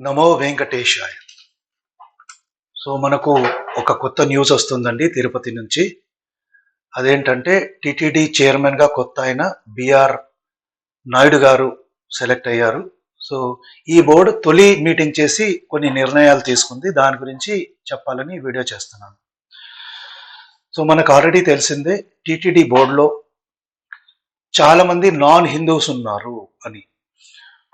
నమో వెంకటేశాయ. So మనకు ఒక కొత్త న్యూస్ వస్తుందండి తిరుపతి నుంచి. అదేంటంటే టీటీడీ చైర్మన్గా కొత్త ఆయన బిఆర్ నాయుడు గారు సెలెక్ట్ అయ్యారు. సో ఈ బోర్డు తొలి మీటింగ్ చేసి కొన్ని నిర్ణయాలు తీసుకుంది. దాని గురించి చెప్పాలని వీడియో చేస్తున్నాను. సో మనకు ఆల్రెడీ తెలిసిందే టీటీడీ బోర్డులో చాలామంది నాన్ హిందూస్ ఉన్నారు అని.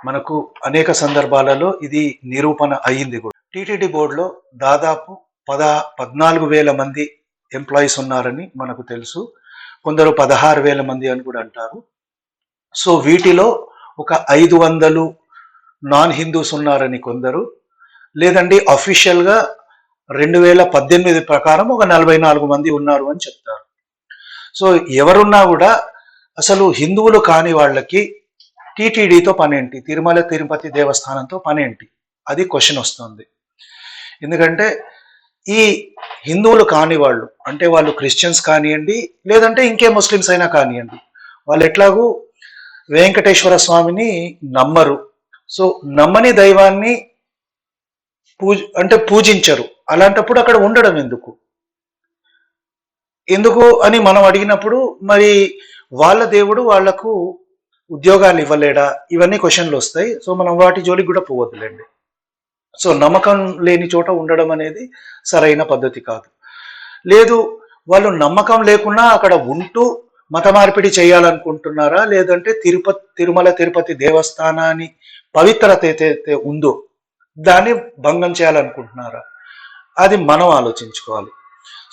మనకు అనేక సందర్భాలలో ఇది నిరూపణ అయ్యింది కూడా. టీటీడీ బోర్డులో దాదాపు పద పద్నాలుగు వేల మంది ఎంప్లాయీస్ ఉన్నారని మనకు తెలుసు. కొందరు పదహారు వేల మంది అని కూడా అంటారు. సో వీటిలో ఒక ఐదు వందలు నాన్ హిందూస్ ఉన్నారని కొందరు. లేదండి అఫీషియల్గా రెండు వేల పద్దెనిమిది ప్రకారం ఒక నలభై నాలుగు మంది ఉన్నారు అని చెప్తారు. సో ఎవరున్నా కూడా అసలు హిందువులు కాని వాళ్ళకి టీటీడీతో పనేంటి? తిరుమల తిరుపతి దేవస్థానంతో పనేంటి? అది క్వశ్చన్ వస్తుంది. ఎందుకంటే ఈ హిందువులు కాని వాళ్ళు అంటే వాళ్ళు క్రిస్టియన్స్ కానివ్వండి లేదంటే ఇంకే ముస్లిమ్స్ అయినా కానివ్వండి వాళ్ళు ఎట్లాగూ వెంకటేశ్వర స్వామిని నమ్మరు. సో నమ్మని దైవాన్ని పూజ అంటే పూజించరు. అలాంటప్పుడు అక్కడ ఉండడం ఎందుకు? ఎందుకు అని మనం అడిగినప్పుడు మరి వాళ్ళ దేవుడు వాళ్ళకు ఉద్యోగాలు ఇవ్వలేడా? ఇవన్నీ క్వశ్చన్లు వస్తాయి. సో మనం వాటి జోలికి కూడా పోవద్దులేండి. సో నమ్మకం లేని చోట ఉండడం అనేది సరైన పద్ధతి కాదు. లేదు వాళ్ళు నమ్మకం లేకున్నా అక్కడ ఉంటూ మత మార్పిడి చేయాలనుకుంటున్నారా? లేదంటే తిరుపతి తిరుమల తిరుపతి దేవస్థానాన్ని పవిత్రత ఏదైతే ఉందో దాన్ని భంగం చేయాలనుకుంటున్నారా? అది మనం ఆలోచించుకోవాలి.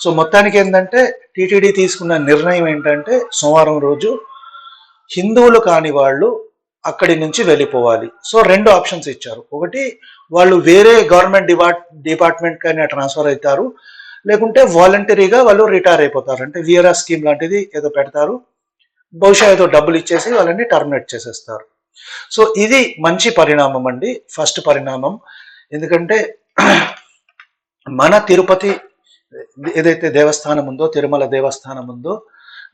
సో మొత్తానికి ఏంటంటే టీటీడీ తీసుకున్న నిర్ణయం ఏంటంటే సోమవారం రోజు హిందువులు కాని వాళ్ళు అక్కడి నుంచి వెళ్ళిపోవాలి. సో రెండు ఆప్షన్స్ ఇచ్చారు. ఒకటి వాళ్ళు వేరే గవర్నమెంట్ డిపార్ట్ డిపార్ట్మెంట్ కానీ ట్రాన్స్ఫర్ అవుతారు. లేకుంటే వాలంటరీగా వాళ్ళు రిటైర్ అయిపోతారు. అంటే విఆర్ఆర్ స్కీమ్ లాంటిది ఏదో పెడతారు. బహుశా ఏదో డబ్బులు ఇచ్చేసి వాళ్ళని టర్మినేట్ చేసేస్తారు. సో ఇది మంచి పరిణామం అండి. ఫస్ట్ పరిణామం. ఎందుకంటే మన తిరుపతి ఏదైతే దేవస్థానం ఉందో తిరుమల దేవస్థానం ఉందో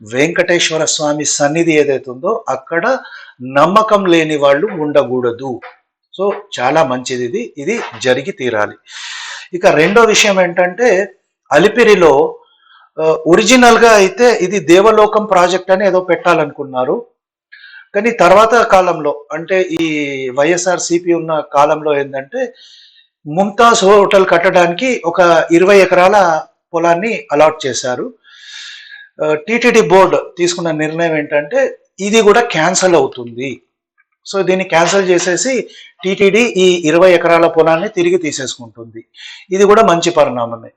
వెంకటేశ్వర స్వామి సన్నిధి ఏదైతే ఉందో అక్కడ నమ్మకం లేని వాళ్ళు ఉండకూడదు. సో చాలా మంచిది ఇది. ఇది జరిగి తీరాలి. ఇక రెండో విషయం ఏంటంటే అలిపిరిలో ఒరిజినల్గా అయితే ఇది దేవలోకం ప్రాజెక్ట్ అని ఏదో పెట్టాలనుకున్నారు. కానీ తర్వాత కాలంలో అంటే ఈ వైఎస్ఆర్ సిపి ఉన్న కాలంలో ఏంటంటే ముంతాజ్ హోటల్ కట్టడానికి ఒక ఇరవై ఎకరాల పొలాన్ని అలాట్ చేశారు. టీటీడీ బోర్డు తీసుకున్న నిర్ణయం ఏంటంటే ఇది కూడా క్యాన్సల్ అవుతుంది. సో దీన్ని క్యాన్సిల్ చేసేసి టీటీడీ ఈ ఇరవై ఎకరాల పొలాన్ని తిరిగి తీసేసుకుంటుంది. ఇది కూడా మంచి పరిణామమే.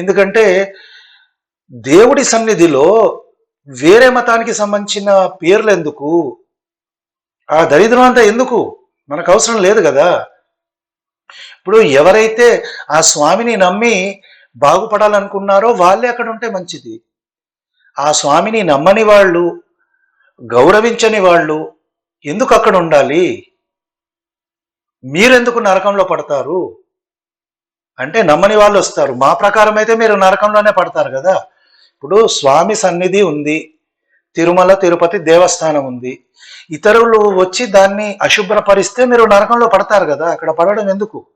ఎందుకంటే దేవుడి సన్నిధిలో వేరే మతానికి సంబంధించిన పేర్లు ఎందుకు ఆ దరిద్రం అంతా ఎందుకు? మనకు అవసరం లేదు కదా. ఇప్పుడు ఎవరైతే ఆ స్వామిని నమ్మి బాగుపడాలనుకున్నారో వాళ్ళే అక్కడ ఉంటే మంచిది. ఆ స్వామిని నమ్మని వాళ్ళు గౌరవించని వాళ్ళు ఎందుకు అక్కడ ఉండాలి? మీరెందుకు నరకంలో పడతారు? అంటే నమ్మని వాళ్ళు వస్తారు. మా ప్రకారం అయితే మీరు నరకంలోనే పడతారు కదా. ఇప్పుడు స్వామి సన్నిధి ఉంది తిరుమల తిరుపతి దేవస్థానం ఉంది. ఇతరులు వచ్చి దాన్ని అశుభ్రపరిస్తే మీరు నరకంలో పడతారు కదా. అక్కడ పడడం ఎందుకు?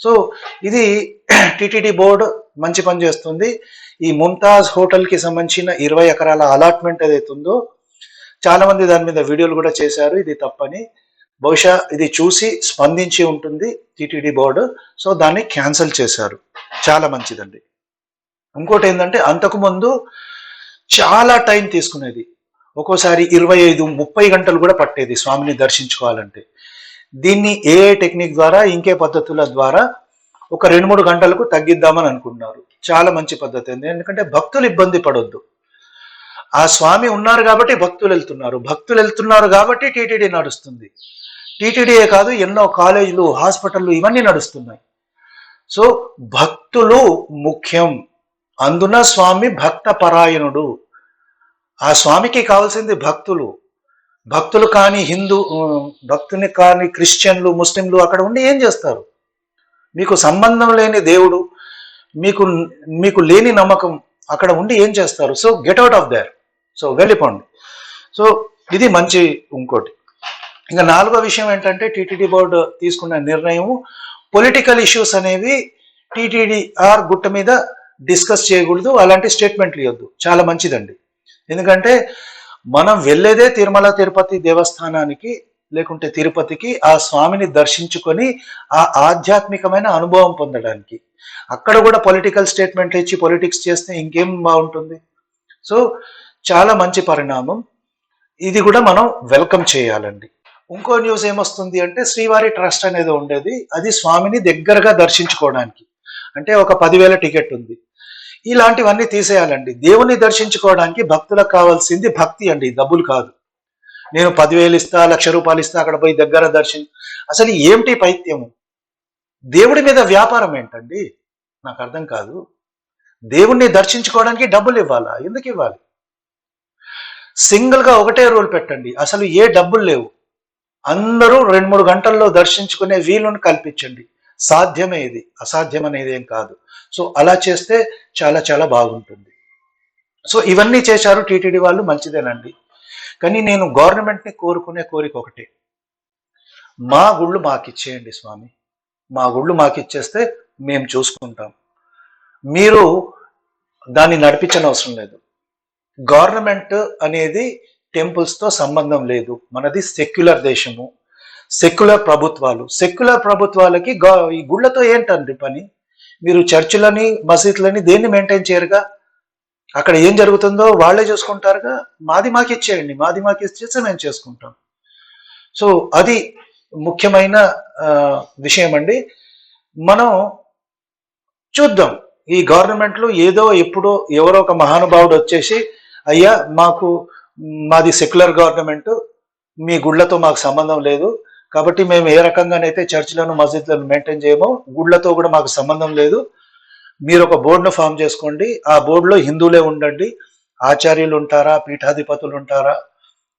సో ఇది టిటిడి బోర్డు మంచి పని చేస్తుంది. ఈ ముంతాజ్ హోటల్కి సంబంధించిన ఇరవై ఎకరాల అలాట్మెంట్ ఏదైతే ఉందో చాలామంది దాని మీద వీడియోలు కూడా చేశారు. ఇది తప్పని. బహుశా ఇది చూసి స్పందించి ఉంటుంది టీటీడీ బోర్డు. సో దాన్ని క్యాన్సిల్ చేశారు. చాలా మంచిదండి. ఇంకోటి ఏంటంటే అంతకుముందు చాలా టైం తీసుకునేది. ఒక్కోసారి ఇరవై ఐదు ముప్పై గంటలు కూడా పట్టేది స్వామిని దర్శించుకోవాలంటే. దీన్ని ఏఐ టెక్నిక్ ద్వారా ఇంకే పద్ధతుల ద్వారా ఒక రెండు మూడు గంటలకు తగ్గిద్దామని అనుకున్నారు చాలా మంచి పద్ధతి అండి. ఎందుకంటే భక్తులు ఇబ్బంది పడొద్దు. ఆ స్వామి ఉన్నారు కాబట్టి భక్తులు వెళ్తున్నారు. భక్తులు వెళ్తున్నారు కాబట్టి టీటీడీ నడుస్తుంది. టీటీడీయే కాదు ఎన్నో కాలేజీలు హాస్పిటళ్ళు ఇవన్నీ నడుస్తున్నాయి. సో భక్తులు ముఖ్యం. అందున స్వామి భక్త పరాయణుడు ఆ స్వామికి కావాల్సింది భక్తులు. భక్తులు కాని హిందూ భక్తుని కాని క్రిస్టియన్లు ముస్లింలు అక్కడ ఉండి ఏం చేస్తారు? మీకు సంబంధం లేని దేవుడు మీకు మీకు లేని నమ్మకం అక్కడ ఉండి ఏం చేస్తారు? So get out of there so వెళ్ళిపోండి. సో ఇది మంచి ఇంకోటి. ఇంకా నాలుగో విషయం ఏంటంటే టీటీడీ బోర్డు తీసుకున్న నిర్ణయం పొలిటికల్ ఇష్యూస్ అనేవి టీటీడీ ఆర్ గుట్ట మీద డిస్కస్ చేయకూడదు అలాంటి స్టేట్మెంట్లు ఇవ్వద్దు చాలా మంచిదండి. ఎందుకంటే మనం వెళ్ళేదే తిరుమల తిరుపతి దేవస్థానానికి లేకుంటే తిరుపతికి ఆ స్వామిని దర్శించుకొని ఆ ఆధ్యాత్మికమైన అనుభవం పొందడానికి. అక్కడ కూడా పొలిటికల్ స్టేట్మెంట్లు ఇచ్చి పొలిటిక్స్ చేస్తే ఇంకేం బాగుంటుంది? సో చాలా మంచి పరిణామం. ఇది కూడా మనం వెల్కమ్ చేయాలండి. ఇంకో న్యూస్ ఏమొస్తుంది అంటే శ్రీవారి ట్రస్ట్ అనేది ఉండేది. అది స్వామిని దగ్గరగా దర్శించుకోవడానికి. అంటే ఒక పదివేల టికెట్ ఉంది. ఇలాంటివన్నీ తీసేయాలండి. దేవుని దర్శించుకోవడానికి భక్తులకు కావాల్సింది భక్తి అండి. డబ్బులు కాదు. నేను పదివేలు ఇస్తా లక్ష రూపాయలు ఇస్తా అక్కడ పోయి దగ్గర దర్శనం అసలు ఏమిటి పైత్యము? దేవుడి మీద వ్యాపారం ఏంటండి? నాకు అర్థం కాదు. దేవుణ్ణి దర్శించుకోవడానికి డబ్బులు ఇవ్వాలా? ఎందుకు ఇవ్వాలి? సింగిల్గా ఒకటే రూల్ పెట్టండి. అసలు ఏ డబ్బులు లేవు. అందరూ రెండు మూడు గంటల్లో దర్శించుకునే వీలును కల్పించండి. సాధ్యమే ఇది. అసాధ్యం అనేది ఏం కాదు. సో అలా చేస్తే చాలా చాలా బాగుంటుంది. సో ఇవన్నీ చేశారు టీటీడీ వాళ్ళు మంచిదేనండి. కానీ నేను గవర్నమెంట్ని కోరుకునే కోరిక ఒకటే. మా గుళ్ళు మాకు ఇచ్చేయండి స్వామి. మా గుళ్ళు మాకు ఇచ్చేస్తే మేము చూసుకుంటాం. మీరు దాన్ని నడిపించని అవసరం లేదు. గవర్నమెంట్ అనేది టెంపుల్స్తో సంబంధం లేదు. మనది సెక్యులర్ దేశము. సెక్యులర్ ప్రభుత్వాలు. సెక్యులర్ ప్రభుత్వాలకి గా- ఈ గుళ్ళతో ఏంటండి పని? మీరు చర్చిలని మసీదులని దేన్ని మెయింటైన్ చేయరుగా? అక్కడ ఏం జరుగుతుందో వాళ్ళే చూసుకుంటారుగా. మాది మాకు ఇచ్చేయండి మాది మాకు ఇచ్చేస్తే మేము చేసుకుంటాం. సో అది ముఖ్యమైన విషయం అండి మనం చూద్దాం. ఈ గవర్నమెంట్లో ఏదో ఎప్పుడో ఎవరో ఒక మహానుభావుడు వచ్చేసి అయ్యా మాకు మాది సెక్యులర్ గవర్నమెంట్ మీ గుళ్ళతో మాకు సంబంధం లేదు. కాబట్టి మేము ఏ రకంగానైతే చర్చిలను మసీదులను మెయింటైన్ చేయమో గుళ్ళతో కూడా మాకు సంబంధం లేదు. మీరు ఒక బోర్డును ఫామ్ చేసుకోండి. ఆ బోర్డులో హిందువులే ఉండండి. ఆచార్యులు ఉంటారా పీఠాధిపతులు ఉంటారా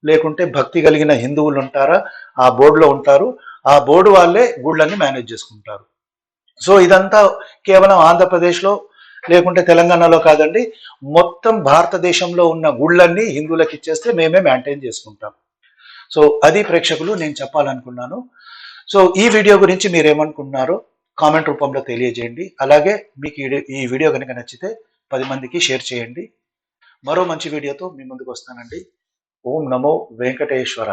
లేకుంటే భక్తి కలిగిన హిందువులు ఉంటారా ఆ బోర్డులో ఉంటారు. ఆ బోర్డు వాళ్ళే గుళ్ళని మేనేజ్ చేసుకుంటారు. సో ఇదంతా కేవలం ఆంధ్రప్రదేశ్లో లేకుంటే తెలంగాణలో కాదండి. మొత్తం భారతదేశంలో ఉన్న గుళ్ళన్నీ హిందువులకు ఇచ్చేస్తే మేమే మెయింటైన్ చేసుకుంటాం. సో అది ప్రేక్షకులు నేను చెప్పాలనుకున్నాను. సో ఈ వీడియో గురించి మీరు ఏమనుకుంటున్నారో కామెంట్ రూపంలో తెలియజేయండి. అలాగే మీకు ఈ ఈ వీడియో కనుక నచ్చితే పది మందికి షేర్ చేయండి. మరో మంచి వీడియోతో మీ ముందుకు వస్తానండి. ఓం నమో వెంకటేశ్వర.